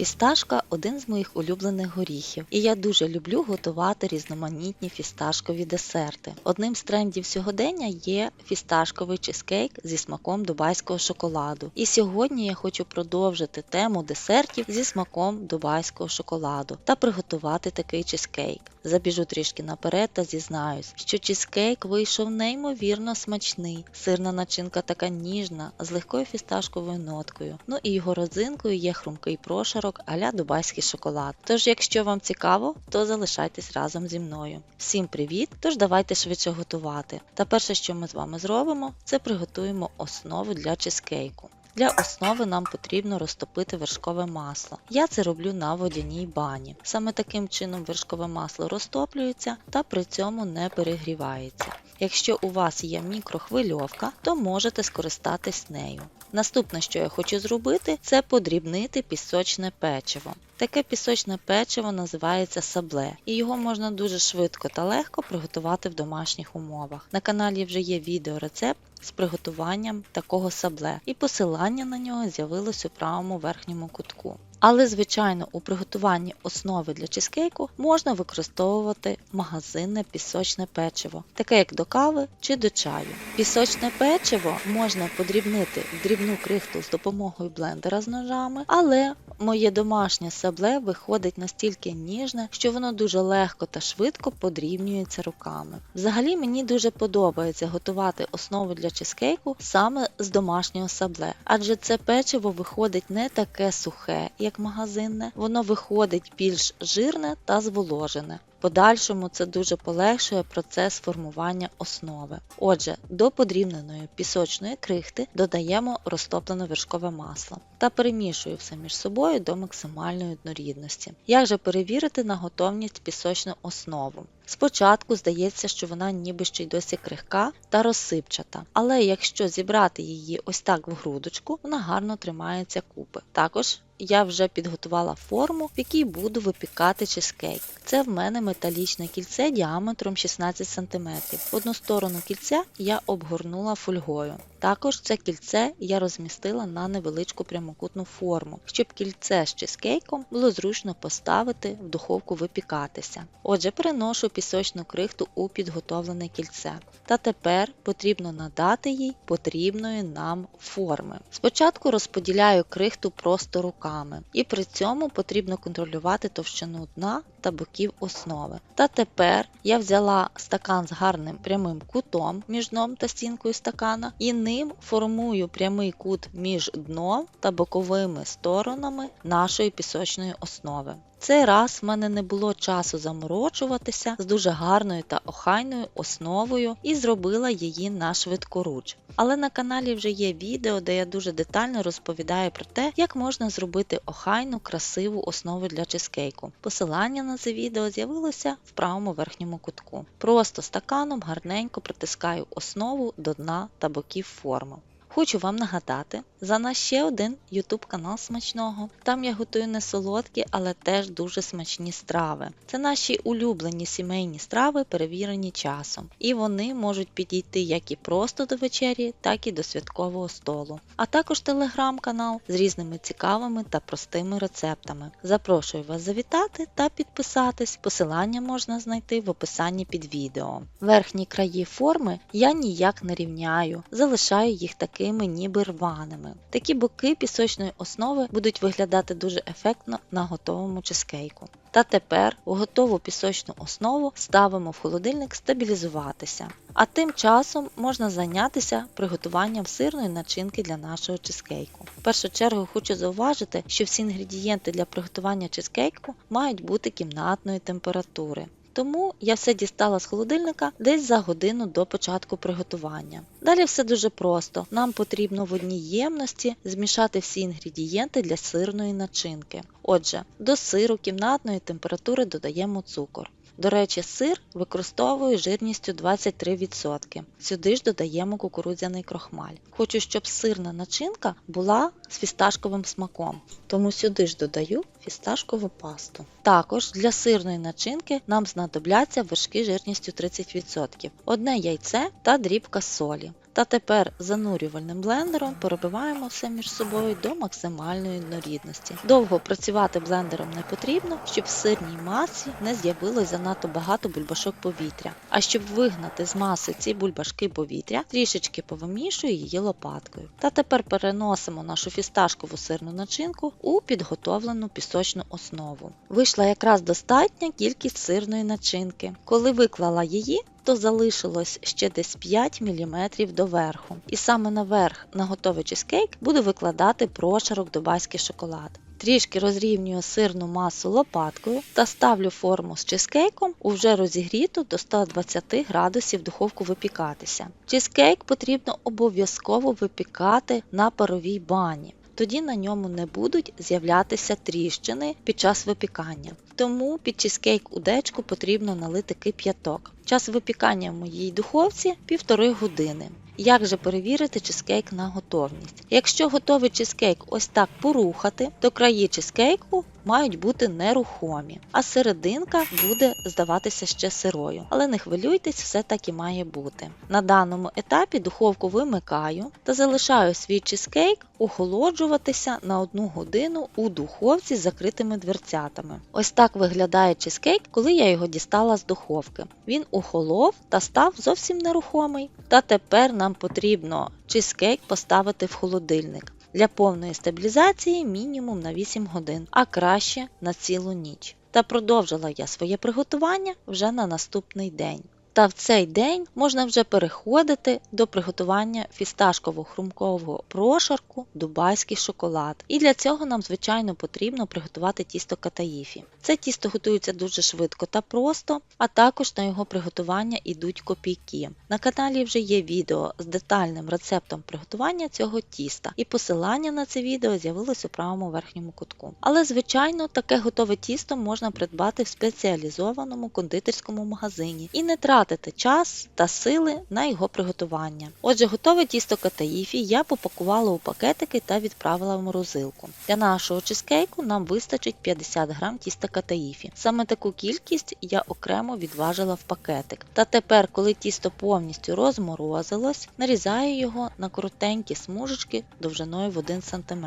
Фісташка один з моїх улюблених горіхів, і я дуже люблю готувати різноманітні фісташкові десерти. Одним з трендів сьогодення є фісташковий чизкейк зі смаком дубайського шоколаду. І сьогодні я хочу продовжити тему десертів зі смаком дубайського шоколаду та приготувати такий чизкейк. Забіжу трішки наперед та зізнаюсь, що чизкейк вийшов неймовірно смачний. Сирна начинка така ніжна, з легкою фісташковою ноткою. Ну і його родзинкою є хрумкий прошарок а-ля дубайський шоколад. Тож, якщо вам цікаво, то залишайтесь разом зі мною. Всім привіт! Тож давайте швидше готувати. Та перше, що ми з вами зробимо, це приготуємо основу для чизкейку. Для основи нам потрібно розтопити вершкове масло. Я це роблю на водяній бані. Саме таким чином вершкове масло розтоплюється та при цьому не перегрівається. Якщо у вас є мікрохвильовка, то можете скористатись нею. Наступне, що я хочу зробити, це подрібнити пісочне печиво. Таке пісочне печиво називається сабле, і його можна дуже швидко та легко приготувати в домашніх умовах. На каналі вже є відеорецепт з приготуванням такого сабле, і посилання на нього з'явилось у правому верхньому кутку. Але, звичайно, у приготуванні основи для чизкейку можна використовувати магазинне пісочне печиво, таке як до кави чи до чаю. Пісочне печиво можна подрібнити в дрібну крихту з допомогою блендера з ножами, але моє домашнє сабле виходить настільки ніжне, що воно дуже легко та швидко подрібнюється руками. Взагалі мені дуже подобається готувати основу для чизкейку саме з домашнього сабле, адже це печиво виходить не таке сухе, як магазинне, воно виходить більш жирне та зволожене. Подальшому це дуже полегшує процес формування основи. Отже, до подрібненої пісочної крихти додаємо розтоплене вершкове масло та перемішую все між собою до максимальної однорідності. Як же перевірити на готовність пісочну основу? Спочатку здається, що вона ніби ще й досі крихка та розсипчата, але якщо зібрати її ось так в грудочку, вона гарно тримається купи. Також я вже підготувала форму, в якій буду випікати чизкейк. Це в мене металічне кільце діаметром 16 см. Одну сторону кільця я обгорнула фольгою. Також це кільце я розмістила на невеличку прямокутну форму, щоб кільце з чизкейком було зручно поставити в духовку випікатися. Отже, переношу пісочну крихту у підготовлене кільце. Та тепер потрібно надати їй потрібної нам форми. Спочатку розподіляю крихту просто руками, і при цьому потрібно контролювати товщину дна та боків основи. Та тепер я взяла стакан з гарним прямим кутом між дном та стінкою стакана і ним формую прямий кут між дном та боковими сторонами нашої пісочної основи. Цей раз в мене не було часу заморочуватися з дуже гарною та охайною основою і зробила її на швидкоруч. Але на каналі вже є відео, де я дуже детально розповідаю про те, як можна зробити охайну, красиву основу для чизкейку. Посилання на це відео з'явилося в правому верхньому кутку. Просто стаканом гарненько притискаю основу до дна та боків форми. Хочу вам нагадати за наш ще один YouTube канал смачного. Там я готую не солодкі, але теж дуже смачні страви. Це наші улюблені сімейні страви, перевірені часом. І вони можуть підійти як і просто до вечері, так і до святкового столу. А також телеграм-канал з різними цікавими та простими рецептами. Запрошую вас завітати та підписатись. Посилання можна знайти в описанні під відео. Верхні краї форми я ніяк не рівняю, залишаю їх такими ніби рваними. Такі боки пісочної основи будуть виглядати дуже ефектно на готовому чизкейку. Та тепер у готову пісочну основу ставимо в холодильник стабілізуватися. А тим часом можна зайнятися приготуванням сирної начинки для нашого чизкейку. В першу чергу хочу зауважити, що всі інгредієнти для приготування чизкейку мають бути кімнатної температури. Тому я все дістала з холодильника десь за годину до початку приготування. Далі все дуже просто. Нам потрібно в одній ємності змішати всі інгредієнти для сирної начинки. Отже, до сиру кімнатної температури додаємо цукор. До речі, сир використовую жирністю 23%. Сюди ж додаємо кукурудзяний крохмаль. Хочу, щоб сирна начинка була з фісташковим смаком, тому сюди ж додаю фісташкову пасту. Також для сирної начинки нам знадобляться вершки жирністю 30%, одне яйце та дрібка солі. Та тепер занурювальним блендером перебиваємо все між собою до максимальної однорідності. Довго працювати блендером не потрібно, щоб в сирній масі не з'явилось занадто багато бульбашок повітря. А щоб вигнати з маси ці бульбашки повітря, трішечки повимішую її лопаткою. Та тепер переносимо нашу фісташкову сирну начинку у підготовлену пісочну основу. Вийшла якраз достатня кількість сирної начинки. Коли виклала її, то залишилось ще десь 5 мм доверху. І саме наверх на готовий чизкейк буду викладати прошарок дубайський шоколад. Трішки розрівнюю сирну масу лопаткою та ставлю форму з чизкейком у вже розігріту до 120 градусів духовку випікатися. Чизкейк потрібно обов'язково випікати на паровій бані. Тоді на ньому не будуть з'являтися тріщини під час випікання. Тому під чизкейк у дечку потрібно налити кип'яток. Час випікання в моїй духовці півтори години. Як же перевірити чизкейк на готовність? Якщо готовий чизкейк ось так порухати, то краї чизкейку мають бути нерухомі, а серединка буде здаватися ще сирою. Але не хвилюйтесь, все так і має бути. На даному етапі духовку вимикаю та залишаю свій чизкейк охолоджуватися на одну годину у духовці з закритими дверцятами. Ось так виглядає чизкейк, коли я його дістала з духовки. Він охолов та став зовсім нерухомий. Та тепер нам потрібно чизкейк поставити в холодильник. Для повної стабілізації мінімум на 8 годин, а краще на цілу ніч. Та продовжила я своє приготування вже на наступний день. Та в цей день можна вже переходити до приготування фісташково-хрумкового прошарку дубайський шоколад. І для цього нам, звичайно, потрібно приготувати тісто катаїфі. Це тісто готується дуже швидко та просто, а також на його приготування йдуть копійки. На каналі вже є відео з детальним рецептом приготування цього тіста, і посилання на це відео з'явилось у правому верхньому кутку. Але, звичайно, таке готове тісто можна придбати в спеціалізованому кондитерському магазині і не тратити час та сили на його приготування. Отже, готове тісто катаїфі я попакувала у пакетики та відправила в морозилку. Для нашого чизкейку нам вистачить 50 грам тіста катаїфі. Саме таку кількість я окремо відважила в пакетик. Та тепер, коли тісто повністю розморозилось, нарізаю його на коротенькі смужечки довжиною в 1 см.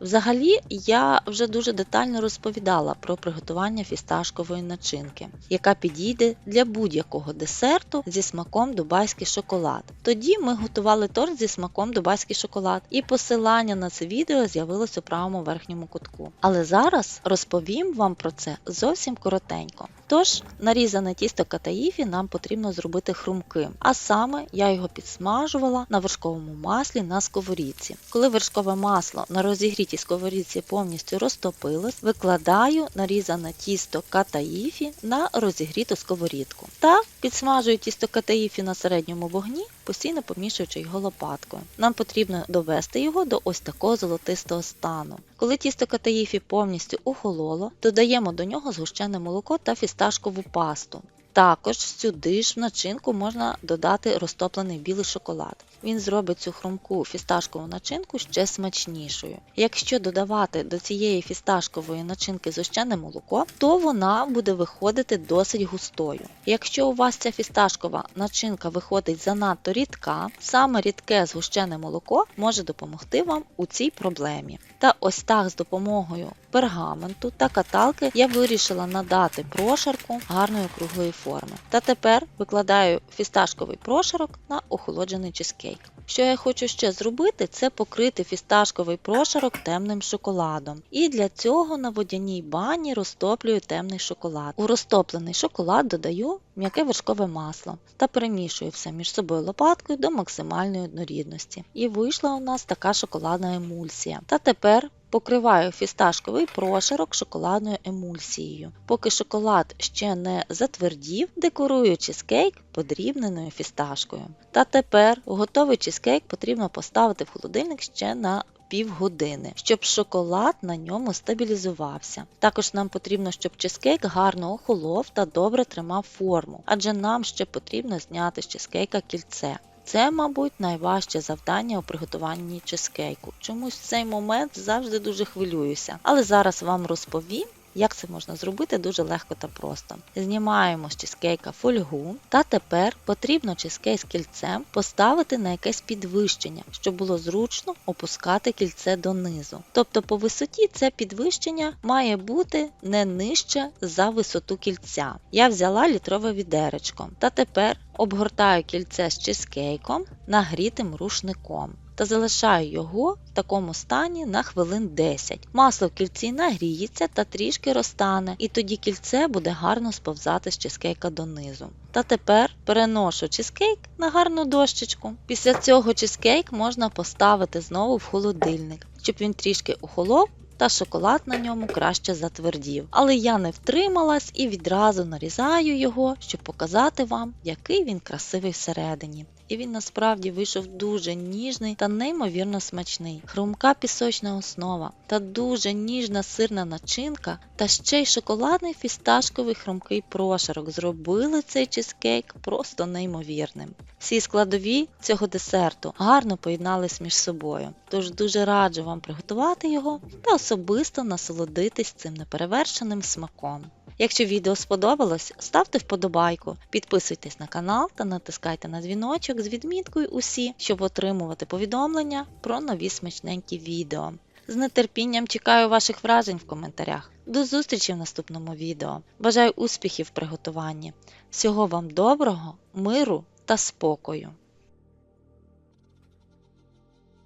Взагалі, я вже дуже детально розповідала про приготування фісташкової начинки, яка підійде для будь-якого десерту зі смаком дубайський шоколад. Тоді ми готували торт зі смаком дубайський шоколад, і посилання на це відео з'явилось у правому верхньому кутку. Але зараз розповім вам про це зовсім коротенько. Тож, нарізане тісто катаїфі нам потрібно зробити хрумким, а саме я його підсмажувала на вершковому маслі на сковорідці. Коли вершкове масло на розігрітій сковорідці повністю розтопилось, викладаю нарізане тісто катаїфі на розігріту сковорідку та підсмажую тісто катаїфі на середньому вогні, постійно помішуючи його лопаткою. Нам потрібно довести його до ось такого золотистого стану. Коли тісто катаїфі повністю охололо, додаємо до нього згущене молоко та фісташкову пасту. Також сюди ж в начинку можна додати розтоплений білий шоколад. Він зробить цю хрумку фісташкову начинку ще смачнішою. Якщо додавати до цієї фісташкової начинки згущене молоко, то вона буде виходити досить густою. Якщо у вас ця фісташкова начинка виходить занадто рідка, саме рідке згущене молоко може допомогти вам у цій проблемі. Та ось так з допомогою пергаменту та каталки я вирішила надати прошарку гарної круглої форми. Та тепер викладаю фісташковий прошарок на охолоджений чизкейк. Що я хочу ще зробити, це покрити фісташковий прошарок темним шоколадом. І для цього на водяній бані розтоплюю темний шоколад. У розтоплений шоколад додаю м'яке вершкове масло та перемішую все між собою лопаткою до максимальної однорідності. І вийшла у нас така шоколадна емульсія. Та тепер Покриваю фісташковий прошарок шоколадною емульсією. Поки шоколад ще не затвердів, декорую чизкейк подрібненою фісташкою. Та тепер готовий чизкейк потрібно поставити в холодильник ще на півгодини, щоб шоколад на ньому стабілізувався. Також нам потрібно, щоб чизкейк гарно охолов та добре тримав форму, адже нам ще потрібно зняти з чизкейка кільце. Це, мабуть, найважче завдання у приготуванні чизкейку. Чомусь в цей момент завжди дуже хвилююся. Але зараз вам розповім, Як це можна зробити дуже легко та просто. Знімаємо з чизкейка фольгу, та тепер потрібно чизкейк з кільцем поставити на якесь підвищення, щоб було зручно опускати кільце донизу. Тобто по висоті це підвищення має бути не нижче за висоту кільця. Я взяла літрове відеречко та тепер обгортаю кільце з чизкейком нагрітим рушником та залишаю його в такому стані на хвилин 10. Масло в кільці нагріється та трішки розтане, і тоді кільце буде гарно сповзати з чизкейка донизу. Та тепер переношу чизкейк на гарну дощечку. Після цього чизкейк можна поставити знову в холодильник, щоб він трішки охолов та шоколад на ньому краще затвердів. Але я не втрималась і відразу нарізаю його, щоб показати вам, який він красивий всередині. І він насправді вийшов дуже ніжний та неймовірно смачний. Хрумка пісочна основа та дуже ніжна сирна начинка, та ще й шоколадний фісташковий хрумкий прошарок зробили цей чизкейк просто неймовірним. Всі складові цього десерту гарно поєднались між собою, тож дуже раджу вам приготувати його та особисто насолодитись цим неперевершеним смаком. Якщо відео сподобалось, ставте вподобайку, підписуйтесь на канал та натискайте на дзвіночок з відміткою усі, щоб отримувати повідомлення про нові смачненькі відео. З нетерпінням чекаю ваших вражень в коментарях. До зустрічі в наступному відео. Бажаю успіхів в приготуванні. Всього вам доброго, миру та спокою!